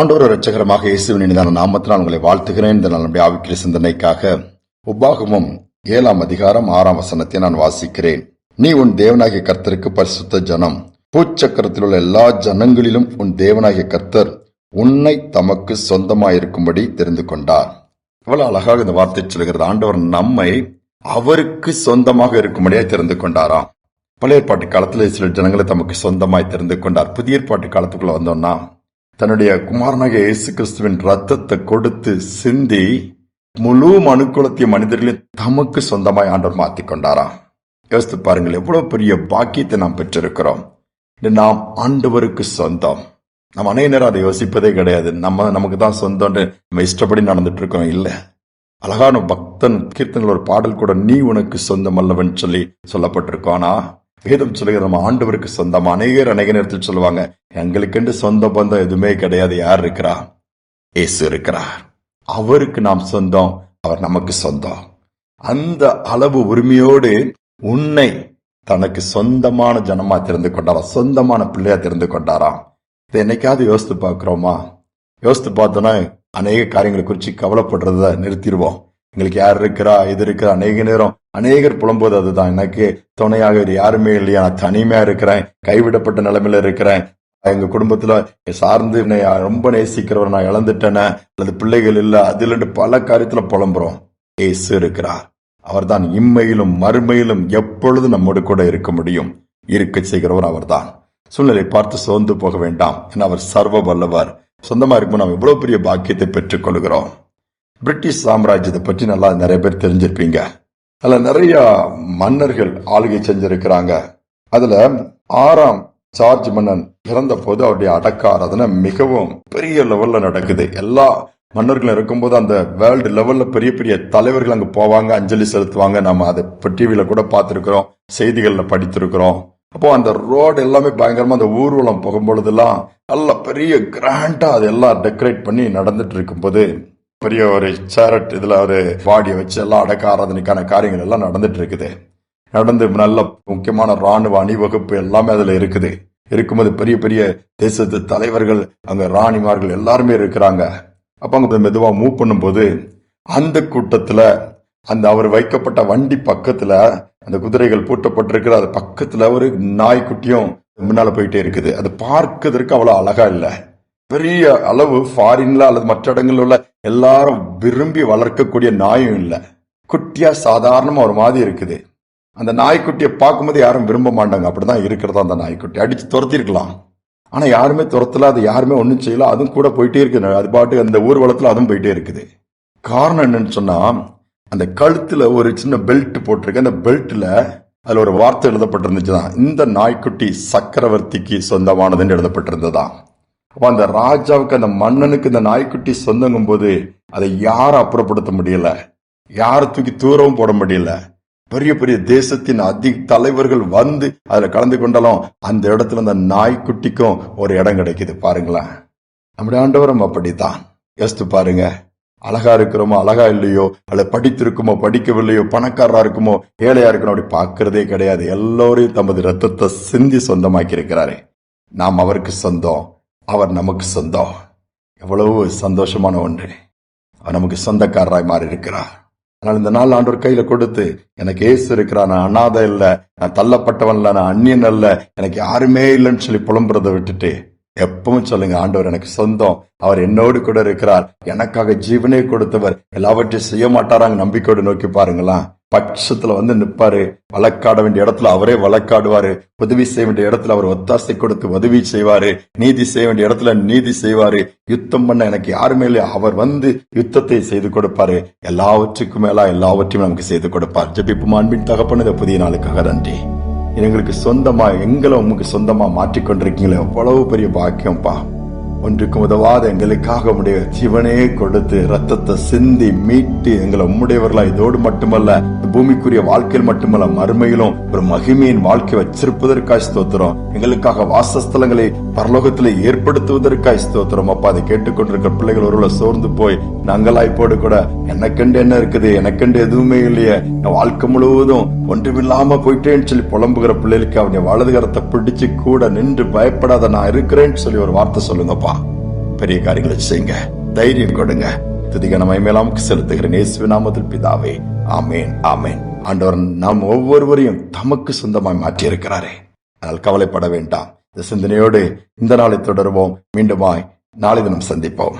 ஆண்டோர் ரட்சகரமாக இயேசுவின் இனிதான நாமத்தினால் உங்களை வாழ்த்துகிறேன். இந்த நம்முடைய ஆவிக்கிற சிந்தனைக்காக உபாகமும் ஏழாம் அதிகாரம் ஆறாம் வசனத்தை நான் வாசிக்கிறேன். நீ உன் தேவனாகிய கர்த்தருக்கு பரிசுத்த ஜனம். பூச்சக்கரத்தில் உள்ள எல்லா ஜனங்களிலும் உன் தேவனாகிய கர்த்தர் உன்னை தமக்கு சொந்தமாயிருக்கும்படி தெரிந்து கொண்டார். இவ்வளவு அழகாக இந்த வார்த்தை சொல்கிறது ஆண்டவர் நம்மை அவருக்கு சொந்தமாக இருக்கும்படியாய் தெரிந்து கொண்டாராம் பழைய ஏற்பாட்டு காலத்தில் சில ஜனங்களை தமக்கு சொந்தமாய் தெரிந்து கொண்டார். புதிய ஏற்பாட்டு காலத்துக்குள்ள வந்தோம்னா தன்னுடைய குமாரனாகிய இயேசு கிறிஸ்துவின் ரத்தத்தை கொடுத்து சிந்தி முழு மனுக்குலத்திய மனிதர்களையும் தமக்கு சொந்தமாய் ஆண்டவர் மாத்தி கொண்டாராம் யோசித்து பாருங்கள் எவ்வளவு பெரிய பாக்கியத்தை நாம் பெற்றிருக்கிறோம். நாம் ஆண்டவருக்கு சொந்தம். நம்ம அநேக நேரம் அதை யோசிப்பதே கிடையாது. நம்ம நமக்கு தான் சொந்தம்னு நம்ம இஷ்டப்படி நடந்துட்டு இருக்கோம் இல்லை. அழகான பக்தன் கீர்த்தனில் ஒரு பாடல் கூட நீ உனக்கு சொந்தம் அல்லவன் சொல்லி சொல்லப்பட்டிருக்கோம். ஆனா வேதம் சொல்லுகிற நம்ம ஆண்டவருக்கு சொந்தம் அநேகர் அநேக நேரத்தில் சொல்லுவாங்க எங்களுக்கென்று சொந்த பந்தம் எதுவுமே கிடையாது. யார் இருக்கிறா? இயேசு இருக்கிறார். அவருக்கு நாம் சொந்தம் அவர் நமக்கு சொந்தம். அந்த அளவு உரிமையோடு உன்னை தனக்கு சொந்தமான ஜனமா தெரிந்து கொண்டாராம் சொந்தமான பிள்ளையா தெரிந்து கொண்டாராம் இதை என்னைக்காவது யோசித்து பார்க்கிறோமா? யோசித்து பார்த்தோன்னா அநேக காரியங்களை குறித்து கவலைப்படுறத நிறுத்திடுவோம். எங்களுக்கு யார் இருக்கிறா? இது இருக்கிறா? அநேக நேரம் அநேகர் புலம்போது அதுதான். எனக்கு துணையாக இது யாருமே இல்லையா? நான் தனிமையா இருக்கிறேன் கைவிடப்பட்ட நிலைமையில இருக்கிறேன். எங்க குடும்பத்துல சார்ந்து என்னை ரொம்ப நேசிக்கிறவர் நான் இழந்துட்டேன அல்லது பிள்ளைகள் இல்ல அதுலன்னு பல காரியத்துல புலம்புறோம். ஏசு இருக்கிறார். அவர்தான் இம்மையிலும் மறுமையிலும் எப்பொழுதும் நம்மோடு கூட இருக்க முடியும். இருக்க செய்கிறவர் அவர்தான். சூழ்நிலை பார்த்து சோர்ந்து போக வேண்டாம் என அவர் சர்வ வல்லவர். சொந்தமா இருக்கும் நாம் இவ்வளவு பெரிய பாக்கியத்தை பெற்றுக் கொள்கிறோம். பிரிட்டிஷ் சாம்ராஜ்யத்தை பற்றி நல்லா நிறைய பேர் தெரிஞ்சிருப்பீங்க. அதுல நிறைய மன்னர்கள் ஆளுகை செஞ்சிருக்கிறாங்க. அதுல ஆறாம் சார்ஜ் மன்னன் இறந்த போது அவருடைய அடக்க ஆராதனை மிகவும் பெரிய லெவல்ல நடக்குது. எல்லா மன்னர்களும் இருக்கும்போது அந்த வேர்ல்டு லெவல்ல பெரிய பெரிய தலைவர்கள் அங்க போவாங்க அஞ்சலி செலுத்துவாங்க. நம்ம அதை டிவியில கூட பார்த்திருக்கிறோம் செய்திகள்ல படித்திருக்கிறோம். அப்போ அந்த ரோடு எல்லாமே பயங்கரமா அந்த ஊர்வலம் போகும்பொழுதெல்லாம் நல்ல பெரிய கிராண்டா அதெல்லாம் டெக்கரேட் பண்ணி நடந்துட்டு இருக்கும்போது பெரிய ஒரு சேரட் இதுல ஒரு பாடியை வச்சு எல்லாம் அடக்க ஆராதனைக்கான காரியங்கள் எல்லாம் நடந்துட்டு இருக்குது. நடந்து நல்ல முக்கியமான ராணுவ அணிவகுப்பு எல்லாமே அதுல இருக்குது. இருக்கும்போது பெரிய பெரிய தேசத்து தலைவர்கள் அங்க ராணிமார்கள் எல்லாருமே இருக்கிறாங்க. அப்ப அங்க மெதுவா மூவ் பண்ணும்போது அந்த கூட்டத்துல அந்த அவர் வைக்கப்பட்ட வண்டி பக்கத்துல அந்த குதிரைகள் பூட்டப்பட்டிருக்கிற அது பக்கத்துல ஒரு நாய்க்குட்டியும் முன்னால போயிட்டே இருக்குது. அது பார்க்கறதுக்கு அவ்வளவு அழகா இல்ல. பெரிய அளவு ஃபாரின்ல அல்லது மற்ற இடங்கள்ல உள்ள எல்லாரும் விரும்பி வளர்க்கக்கூடிய நாயும் இல்ல. குட்டியா சாதாரணமா ஒரு மாதிரி இருக்குது. அந்த நாய்க்குட்டியை பார்க்கும்போது யாரும் விரும்ப மாட்டாங்க. அப்படிதான் இருக்கிறதா அந்த நாய்க்குட்டி. அடிச்சு துரத்திருக்கலாம். ஆனா யாருமே துரத்தல அது யாருமே ஒன்றும் செய்யல. அதுவும் கூட போயிட்டே இருக்குது அது பாட்டு அந்த ஊர்வலத்தில் அதுவும் போயிட்டே இருக்குது. காரணம் என்னன்னு சொன்னா அந்த கழுத்துல ஒரு சின்ன பெல்ட் போட்டிருக்கு. அந்த பெல்ட்ல அதுல ஒரு வார்த்தை எழுதப்பட்டிருந்துச்சுதான். இந்த நாய்க்குட்டி சக்கரவர்த்திக்கு சொந்தமானதுன்னு எழுதப்பட்டிருந்ததா. அப்ப அந்த ராஜாவுக்கு அந்த மன்னனுக்கு இந்த நாய்க்குட்டி சொந்தங்கும் போது அதை யாரும் அப்புறப்படுத்த முடியல. யாரை தூக்கி தூரவும் போட முடியல. பெரிய பெரிய தேசத்தின் அதி தலைவர்கள் வந்து அதுல கலந்து கொண்டாலும் அந்த இடத்துல அந்த நாய்க்குட்டிக்கும் ஒரு இடம் கிடைக்குது பாருங்களேன். நம்முடைய ஆண்டவரம் அப்படித்தான். யோசித்து பாருங்க. அழகா இருக்கிறோமோ அழகா இல்லையோ அல்ல படித்திருக்குமோ படிக்கவில்லையோ பணக்காரா இருக்குமோ ஏழையா இருக்கணும் அப்படி பார்க்கறதே கிடையாது. எல்லோரையும் தமது ரத்தத்தை சிந்தி சொந்தமாக்கி இருக்கிறாரு நாம் அவருக்கு சொந்தம். அவர் நமக்கு சொந்தம். எவ்வளவு சந்தோஷமான ஒன்று. அவர் நமக்கு சொந்தக்காரராய் மாறி இருக்கிறார் ஆனால் இந்த நாள் ஆண்டவர் கையில கொடுத்து எனக்கு ஏசு இருக்கிறா நான் அனாதை இல்ல நான் தள்ளப்பட்டவன் இல்ல நான் அந்நியன் அல்ல எனக்கு யாருமே இல்லைன்னு சொல்லி புலம்புறதை விட்டுட்டு எப்பவும் சொல்லுங்க ஆண்டவர் எனக்கு சொந்தம். அவர் என்னோடு கூட இருக்கிறார். எனக்காக ஜீவனே கொடுத்தவர். எல்லாவற்றையும் செய்ய மாட்டாராங்க நம்பிக்கையோடு நோக்கி பாருங்களா பட்சத்துல வந்து நிப்பாரு. வழக்காட வேண்டிய இடத்துல அவரே வழக்காடுவாரு. உதவி செய்ய வேண்டிய இடத்துல அவர் ஒத்தாசை கொடுத்து உதவி செய்வாரு. நீதி செய்ய வேண்டிய இடத்துல நீதி செய்வாரு. யுத்தம் பண்ண எனக்கு யாருமே இல்லை அவர் வந்து யுத்தத்தை செய்து கொடுப்பாரு. எல்லாவற்றுக்கும் மேலா எல்லாவற்றையும் நமக்கு செய்து கொடுப்பார். ஜபிப்பு அன்பின் தகப்பனது புதிய நாளுக்காக நன்றி. எங்களுக்கு சொந்தமாக எங்களை உமக்கு சொந்தமாக மாற்றிக்கொண்டிருக்கீங்களே எவ்வளவு பெரிய பாக்கியம்ப்பா ஒன்றுக்கும் உதவாத எங்களுக்காக உடைய ஜீவனே கொடுத்து ரத்தத்தை சிந்தி மீட்டு எங்களை உம்முடையவர்களா இதோடு மட்டுமல்ல பூமிக்குரிய வாழ்க்கையில் மட்டுமல்ல மறுமையிலும் ஒரு மகிமையின் வாழ்க்கை வச்சிருப்பதற்காய் ஸ்தோத்திரம். எங்களுக்காக வாசஸ்தலங்களை பரலோகத்தில் ஏற்படுத்துவதற்காய் ஸ்தோத்திரம். அப்பா அதை கேட்டுக்கொண்டிருக்கிற பிள்ளைகள் ஒருவளை சோர்ந்து போய் நாங்களாய்ப்போடு கூட எனக்கெண்டு என்ன இருக்குது? எனக்கெண்டு எதுவுமே இல்லையே. என் வாழ்க்கை முழுவதும் ஒன்றுமில்லாம போயிட்டேன்னு சொல்லி புலம்புகிற பிள்ளைகளுக்கு அவனுடைய வலதுகரத்தை பிடிச்சு கூட நின்று பயப்படாத நான் இருக்கிறேன்னு சொல்லி ஒரு வார்த்தை சொல்லுங்கப்பா. பெரிய காரியங்களை செய்யுங்க. தைரியம் கொடுங்க. துதிகன மேலாம் செலுத்துகிறேன் இயேசுவின் நாமத்தில் பிதாவே. ஆமேன் ஆமேன். ஆண்டவர் நாம் ஒவ்வொருவரையும் தமக்கு சொந்தமாய் மாற்றியிருக்கிறாரே. ஆனால் கவலைப்பட வேண்டாம். இந்த சிந்தனையோடு இந்த நாளை தொடருவோம். மீண்டுமாய் நாளை தினம் சந்திப்போம்.